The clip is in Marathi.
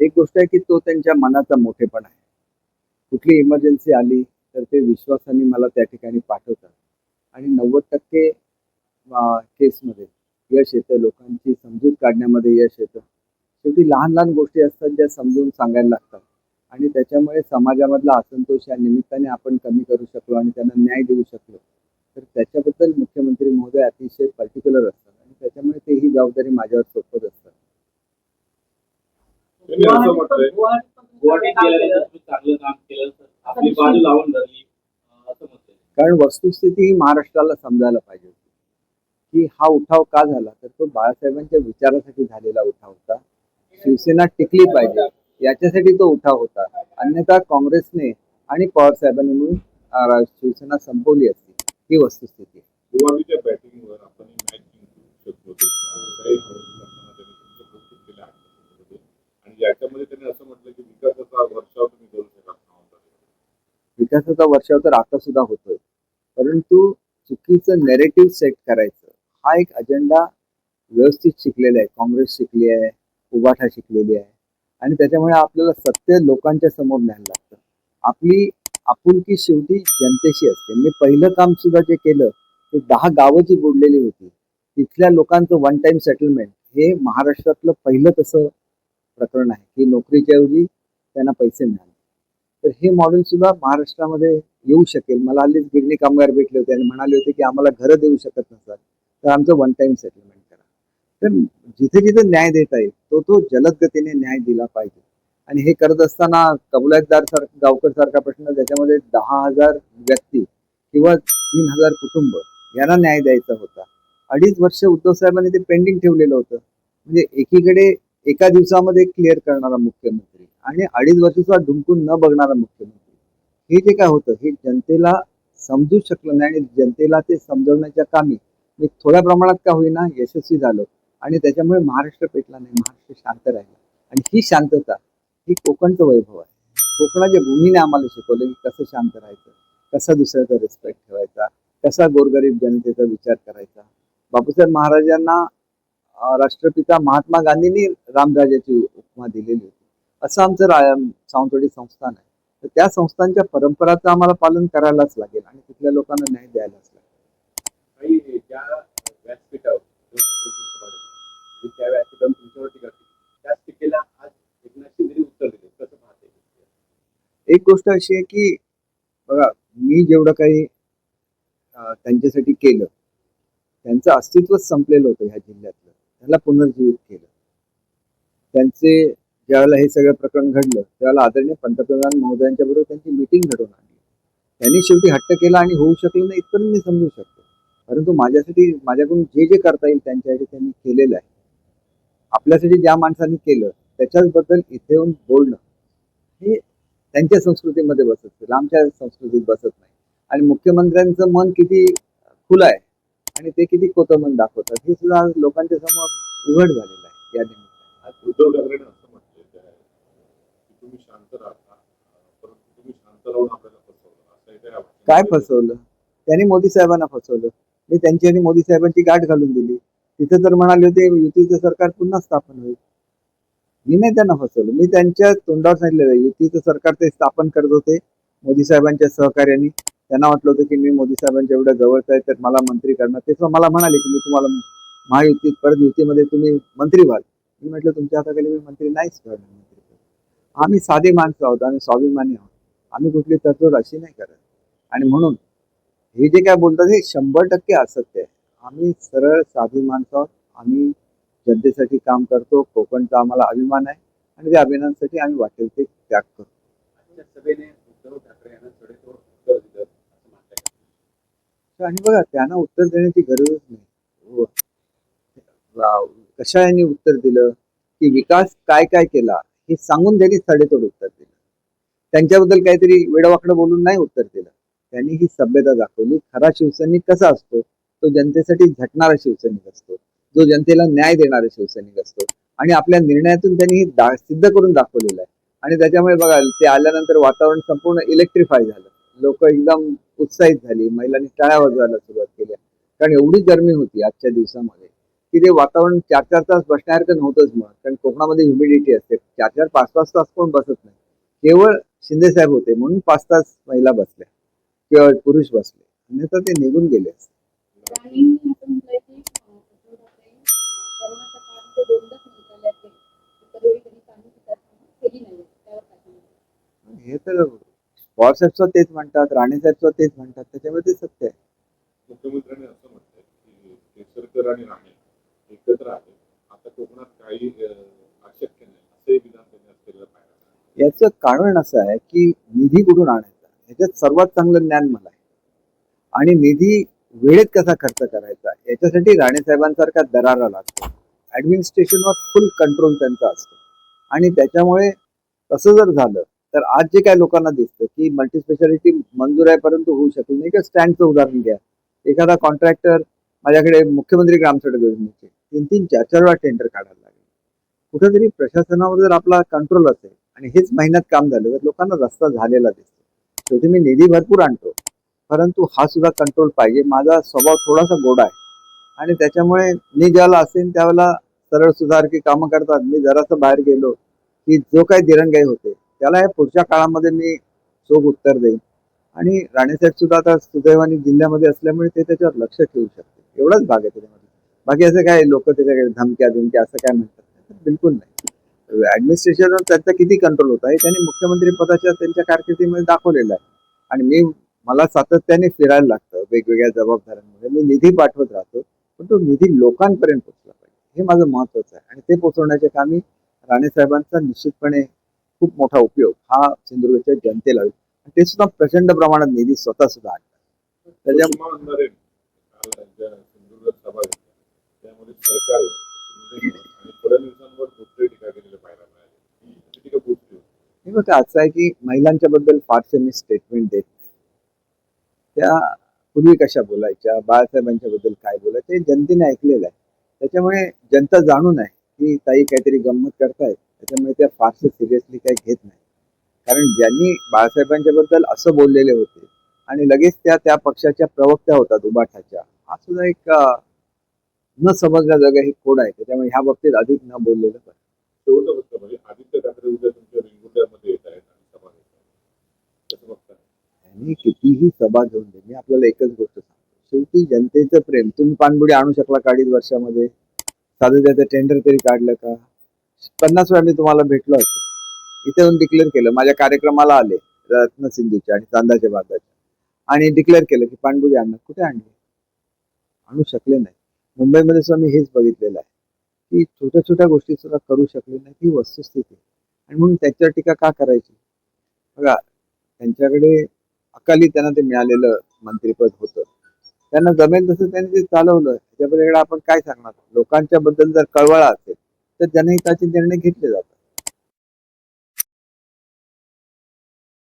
एक गोष्ट आहे की तो त्यांच्या मनाचा मोठेपण आहे. कुठली इमर्जन्सी आली तर ते विश्वासाने मला त्या ठिकाणी पाठवतात. आणि नव्वद टक्के केसमध्ये यश येतं लोकांची समजूत काढण्यामध्ये यश येतं. शेवटी लहान लहान गोष्टी असतात ज्या समजून सांगायला लागतात. आणि त्याच्यामुळे समाजामधला असंतोष या निमित्ताने आपण कमी करू शकलो आणि त्यांना न्याय देऊ शकलो. तर त्याच्याबद्दल मुख्यमंत्री महोदय अतिशय पर्टिक्युलर असतात आणि त्याच्यामुळे ते ही जबाबदारी माझ्यावर सोपत असतात त्यांनी असं म्हटलंय गुवाहाटीत पण गुवाहाटीत तुम्ही गेल्यानंतर केलं. तुम्ही चांगलं काम केलं तर आपली बाजू लावून धरली अं, असं म्हटलंय. कारण वस्तुस्थिती ही महाराष्ट्राला समजायला पाहिजे होती. की हा उठाव का झाला? तर तो बाळासाहेबांच्या विचारासाठी झालेला उठाव होता. शिवसेना टिकली पाहिजे याच्यासाठी तो उठाव होता. अन्यथा काँग्रेसने आणि पवार साहेबांनी मिळून शिवसेना संपवली असती. ही वस्तुस्थिती त्यांनी तुमचं कौतुक केलं आणि याच्यामध्ये त्यांनी असं म्हटलं की विकासाचा वर्षाव तुम्ही करू विकासाचा वर्षाव तर आता सुद्धा होतोय. परंतु चुकीचं नेरेटिव्ह सेट करायचं हा एक अजेंडा व्यवस्थित शिकलेला आहे. काँग्रेस शिकली आहे उबाठा शिकलेली आहे. आणि त्याच्यामुळे आपल्याला सत्य लोकांच्या समोर न्यायला लागतं. आपली आपुलकी शेवटी जनतेशी असते. मी पहिलं काम सुद्धा जे केलं ते दहा गावं जी बुडलेली होती तिथल्या लोकांचं वन टाइम सेटलमेंट हे महाराष्ट्रातलं पहिलं तसं प्रकरण आहे की नोकरीच्या ऐवजी त्यांना पैसे मिळाले. तर हे मॉडेल सुद्धा महाराष्ट्रामध्ये येऊ शकेल. मला हल्लीच गिरणी कामगार भेटले होते आणि म्हणाले होते की आम्हाला घरं देऊ शकत नसतात तर आमचं वन टाइम सेटलमेंट करा. तर जिथे जिथे न्याय देता येईल तो तो जलद गतीने न्याय दिला पाहिजे. आणि हे करत असताना कबुलातदार सारखा गावकर सारखा प्रश्न ज्याच्यामध्ये दहा हजार व्यक्ती किंवा तीन हजार कुटुंब यांना न्याय द्यायचा होता. अडीच वर्ष उद्धव साहेबांनी ते पेंडिंग ठेवलेलं होतं. म्हणजे एकीकडे एका दिवसामध्ये क्लिअर करणारा मुख्यमंत्री आणि अडीच वर्ष सुद्धा ढुंकून न बघणारा मुख्यमंत्री. हे जे काय होतं हे जनतेला समजू शकलं नाही आणि जनतेला ते समजवण्याच्या कामी मी थोड्या प्रमाणात का होईना यशस्वी झालो आणि त्याच्यामुळे महाराष्ट्र पेटला नाही महाराष्ट्र शांत राहिला. आणि ही शांतता ही कोकणचं वैभव आहे. कोकणाच्या भूमीने आम्हाला शिकवलं की कसं शांत राहायचं कसा दुसऱ्याचा रिस्पेक्ट ठेवायचा कसा गोरगरीब जनतेचा विचार करायचा. बापूसाहेब महाराजांना राष्ट्रपिता महात्मा गांधींनी रामराजाची उपमा दिलेली होती. असं आमचं रा- सावंतवाडी संस्थान आहे. तर त्या संस्थांच्या परंपराचं आम्हाला पालन करायलाच लागेल आणि तिथल्या लोकांना न्याय द्यायलाच लागेल. एक गोष्ट अशी आहे की बघा मी जेवढं काही त्यांच्यासाठी केलं त्यांचं अस्तित्वच संपलेलं होतं ह्या जिल्ह्यातलं. त्याला पुनर्जीवित केलं. त्यांचे ज्यावेळेला हे सगळं प्रकरण घडलं त्यावेळेला आदरणीय पंतप्रधान महोदयांच्या बरोबर त्यांची मिटिंग घडवून आणली. त्यांनी शेवटी हट्ट केला आणि होऊ शकलं नाही इथपर्यंत मी समजू शकतो. परंतु माझ्यासाठी माझ्याकडून जे जे करता येईल त्यांच्यासाठी त्यांनी केलेलं आहे. आपल्यासाठी ज्या माणसांनी केलं त्याच्याचबद्दल इथे येऊन बोलणं हे त्यांच्या संस्कृतीमध्ये बसत असेल आमच्या संस्कृतीत बसत नाही. आणि मुख्यमंत्र्यांचं मन किती खुलं आहे आणि ते किती कोतमन दाखवतात हे सुद्धा आज लोकांच्या समोर उघड झालेलं आहे या निमित्ताने. उद्धव ठाकरेने असं म्हटलेलं आहे की तुम्ही शांत राहा परंतु तुम्ही शांत राहून आपल्याला फसवलं. काय फसवलं? त्यांनी मोदी साहेबांना फसवलं. मी त्यांची आणि मोदी साहेबांची गाठ घालून दिली. तिथे तर म्हणाले होते युतीचं सरकार पुन्हा स्थापन होईल. मी नाही त्यांना फसवलं. मी त्यांच्या तोंडावर सांगितलेलं युतीचं सरकार ते स्थापन करत होते. मोदी साहेबांच्या सहकार्याने. त्यांना वाटलं होतं की मी मोदी साहेबांच्या एवढ्या जवळच आहे तर मला मंत्री करणार. ते मला म्हणाले की मी तुम्हाला महायुतीत परत युतीमध्ये तुम्ही मंत्री व्हाल. मी म्हटलं तुमच्या हाताखाली मी मंत्री नाहीच करणार मंत्री आम्ही साधे माणसं आहोत आम्ही स्वाभिमानी आहोत. आम्ही कुठली तडजोड अशी नाही करत. आणि म्हणून हे जे काय बोलतात हे शंभर टक्के असत्य आहे. आम्ही सरळ साधी माणसं आहोत. आम्ही जनतेसाठी काम करतो कोकणचा आम्हाला अभिमान आहे. आणि त्या अभिमानासाठी आम्ही वाटेल ते त्याग करतो. सभेने उद्धव ठाकरे यांना सडेतोड उत्तर दिलं असं म्हणताय आणि बघा त्यांना उत्तर देण्याची गरजच नाही. हो. कशा यांनी उत्तर दिलं? की विकास काय काय केला? हे सांगून त्यांनी सडेतोड उत्तर दिलं. त्यांच्याबद्दल काहीतरी वेडवाकडं बोलून नाही उत्तर दिलं. त्यांनी ही सभ्यता दाखवली. खरा शिवसैनिक कसा असतो? तो जनतेसाठी झटणारा शिवसैनिक असतो. जो जनतेला न्याय देणारा शिवसैनिक असतो. आणि आपल्या निर्णयातून त्यांनी हे दा- सिद्ध करून दाखवलेलं आहे. आणि त्याच्यामुळे बघा ते आल्यानंतर वातावरण संपूर्ण इलेक्ट्रिफाय झालं. लोक एकदम उत्साहित झाली महिलांनी टाळ्या वाजवायला सुरुवात केल्या कारण एवढी गरमी होती आजच्या दिवसामध्ये की ते वातावरण चार चार तास बसण्यासारखं नव्हतंच मग कारण कोकणामध्ये ह्युमिडिटी असते. चार चार पाच पाच तास कोण बसत नाही. केवळ शिंदे साहेब होते म्हणून पाच तास महिला बसल्या. किंवा पुरुष बसले. अन्यथा ते निघून गेले असते राणेंनी असं म्हटलंय की अं, उद्धव ठाकरे अं, कोरोनाच्या काळामध्ये दोनदाच मंत्रालयात गेले इतर वेळी त्यांनी कामं सुद्धा केली नाही त्यावर काय सांगाल? हे तर पवार साहेब सुद्धा तेच म्हणतात राणे साहेब सुद्धा तेच म्हणतात त्याच्यामध्ये ते सत्य आहे. मुख्यमंत्र्यांनी असं म्हटलंय की केसरकर आणि राणे एकत्र आहे आता कोकणात काही अशक्य नाही असंही विधान त्यांनी आज केलं पाहिजे. याचं कारण असं आहे की निधी कुठून आणायचा? ह्याच्यात सर्वात चांगलं ज्ञान मला आहे. आणि निधी वेळेत कसा खर्च करायचा? याच्यासाठी राणे साहेबांसारखा दरारा लागतो. ऍडमिनिस्ट्रेशनवर फुल कंट्रोल त्यांचा असतो. आणि त्याच्यामुळे तसं जर झालं तर आज जे काय लोकांना दिसतं की मल्टीस्पेशालिटी मंजूर आहे परंतु होऊ शकत नाही. किंवा स्टँडचं उदाहरण घ्या. एखादा कॉन्ट्रॅक्टर माझ्याकडे मुख्यमंत्री ग्रामसडक योजनेचे तीन तीन चार चार वेळा टेंडर काढायला लागले. कुठेतरी प्रशासनावर जर आपला कंट्रोल असेल आणि हेच महिन्यात काम झालं तर लोकांना रस्ता झालेला दिसतो. शेवटी मी निधी भरपूर आणतो परंतु हा सुद्धा कंट्रोल पाहिजे. माझा स्वभाव थोडासा गोडा आहे. आणि त्याच्यामुळे मी ज्याला असेल त्यावेळेला सरळ सुधारकी कामं करतात. मी जरासं बाहेर गेलो की जो काही दिरंगाई होते त्याला पुढच्या काळामध्ये मी चोख उत्तर देईन. आणि राणेसाहेब सुद्धा आता सुदैवानी जिल्ह्यामध्ये असल्यामुळे ते त्याच्यावर लक्ष ठेवू शकते एवढाच भाग आहे त्याच्यामध्ये. बाकी असं काय लोक त्याच्याकडे धमक्या धमक्या असं काय म्हणतात बिलकुल नाही. ऍडमिनिस्ट्रेशनवर त्यांचा किती कंट्रोल होता हे त्यांनी मुख्यमंत्री पदाच्या त्यांच्या कारकिर्दीमध्ये दाखवलेलं आहे. आणि मी मला सातत्याने फिरायला लागतं. वेगवेगळ्या जबाबदाऱ्यांमध्ये मी निधी पाठवत राहतो पण तो निधी लोकांपर्यंत पोहोचला पाहिजे. हे माझं महत्वाचं आहे. आणि ते पोहोचवण्याचे कामी राणेसाहेबांचा निश्चितपणे खूप मोठा उपयोग हा सिंधुदुर्गच्या जनतेला होईल. आणि ते सुद्धा प्रचंड प्रमाणात निधी स्वतः सुद्धा आणतात. हे बघा असं आहे की महिलांच्या बद्दल फारसे मी स्टेटमेंट देत नाही. त्या पूर्वी कशा बोलायच्या बाळासाहेबांच्या बद्दल काय बोलायचं हे जनतेने ऐकलेलं आहे. त्याच्यामुळे जनता जाणून आहे की ताई काहीतरी गंमत करतायत. त्याच्यामुळे त्या फारसे सिरियसली काही घेत नाही. कारण ज्यांनी बाळासाहेबांच्या बद्दल असं बोललेले होते आणि लगेच त्या त्या पक्षाच्या प्रवक्त्या होतात उबाठाच्या हा सुद्धा एक न समजल्या जागा ही कोड आहे. त्याच्यामुळे ह्या बाबतीत अधिक न बोललेलं फक्त म्हणजे त्यांनी कितीही सभा घेऊन दे मी आपल्याला एकच गोष्ट सांगतो. शेवटी जनतेचं प्रेम तुम्ही पाणबुडी आणू शकला का अडीच वर्षामध्ये? साधं त्याचं टेंडर तरी काढलं का? पन्नास वेळा मी तुम्हाला भेटलो होतो इथे येऊन डिक्लेअर केलं. माझ्या कार्यक्रमाला आले रत्नसिंधूच्या आणि चांदाच्या बांधाच्या. आणि डिक्लेअर केलं की पाणबुडी आणणार कुठे आणली? आणू शकले नाही. मुंबईमध्ये सुद्धा मी हेच बघितलेलं आहे की छोट्या छोट्या गोष्टी सुद्धा करू शकले नाही. ही वस्तुस्थिती आणि म्हणून त्याच्यावर टीका का करायची? बघा त्यांच्याकडे अकाली त्यांना ते मिळालेलं मंत्रीपद होतं. त्यांना जमेल तसं त्यांनी ते चालवलं. त्याच्यापलीकडे आपण काय सांगणार? लोकांच्या बद्दल जर कळवळा असेल तर जनहिताचे निर्णय घेतले जातात.